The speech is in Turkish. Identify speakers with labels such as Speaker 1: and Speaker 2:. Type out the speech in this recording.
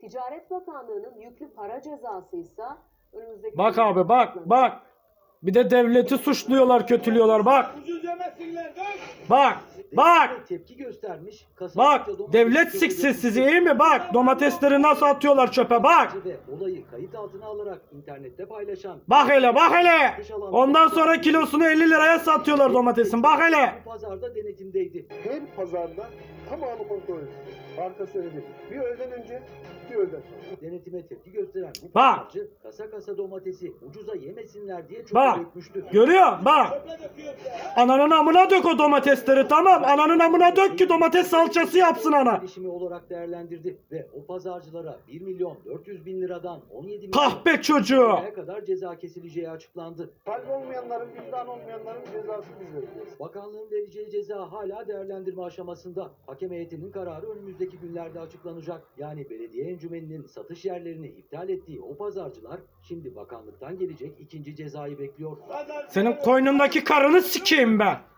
Speaker 1: Ticaret Bakanlığı'nın yüklü para cezası ise önümüzdeki
Speaker 2: Bak abi bak bak. Bir de devleti suçluyorlar, kötülüyorlar bak. Bak. Bak.
Speaker 3: Tepki göstermiş.
Speaker 2: Bak. Devlet siksin sizi iyi mi? Bak. Domatesleri nasıl atıyorlar çöpe bak.
Speaker 3: Olayı kayıt altına alarak internette paylaşan
Speaker 2: Bak hele bak hele. Ondan sonra kilosunu 50 liraya satıyorlar domatesin. Bak hele.
Speaker 3: Pazarda denetimdeydi.
Speaker 4: Her pazarda tamamı kontrol edilir. Arkası öyle değil. Bir öğleden önce, bir öğleden sonra.
Speaker 3: Denetime tepki gösteren bu
Speaker 2: Bak.
Speaker 3: pazarcı kasa kasa domatesi ucuza yemesinler diye çok
Speaker 2: Bak. Görüyor musun? Bak. Ananın amına dök o domatesleri tamam. Ananın amına dök ki domates salçası yapsın ana.
Speaker 3: Girişimi olarak değerlendirdi ve o pazarcılara 1 milyon 400 bin liradan 17 milyon
Speaker 2: Kahpe çocuğu.
Speaker 3: liraya kadar ceza kesileceği açıklandı.
Speaker 4: Kalp olmayanların, vicdan olmayanların cezasını biz vereceğiz.
Speaker 3: Bakanlığın vereceği ceza hala değerlendirme aşamasında. Hakem heyetinin kararı önümüzdeki günlerde açıklanacak. Yani belediye encümeninin satış yerlerini iptal ettiği o pazarcılar şimdi bakanlıktan gelecek ikinci cezayı bekliyor.
Speaker 2: Senin koynundaki karını sikeyim ben.